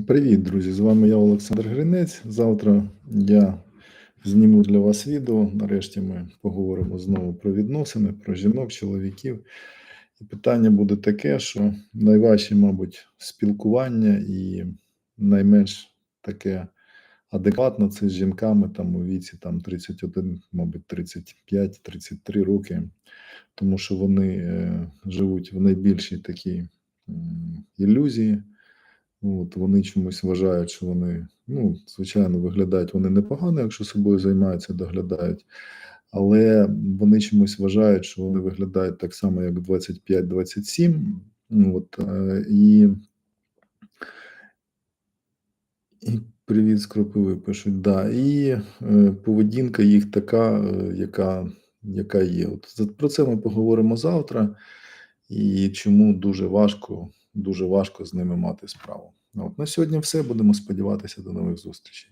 Привіт, друзі! З вами я, Олександр Гринець. Завтра я зніму для вас відео. Нарешті ми поговоримо знову про відносини, про жінок, чоловіків. І питання буде таке, що найважче, мабуть, спілкування і найменш таке адекватне це з жінками там у віці там 31, мабуть, 35-33 роки, тому що вони е, живуть в найбільшій такій ілюзії. От вони чомусь вважають, що вони, ну, звичайно, виглядають вони непогано, якщо собою займаються, доглядають, але вони чомусь вважають, що вони виглядають так само, як 25-27. От, е, і, і привіт з Кропиви пишуть. Да, і е, поведінка їх така, е, яка, яка є. От про це ми поговоримо завтра, і чому дуже важко, дуже важко з ними мати справу. От на сьогодні все. Будемо сподіватися до нових зустрічей.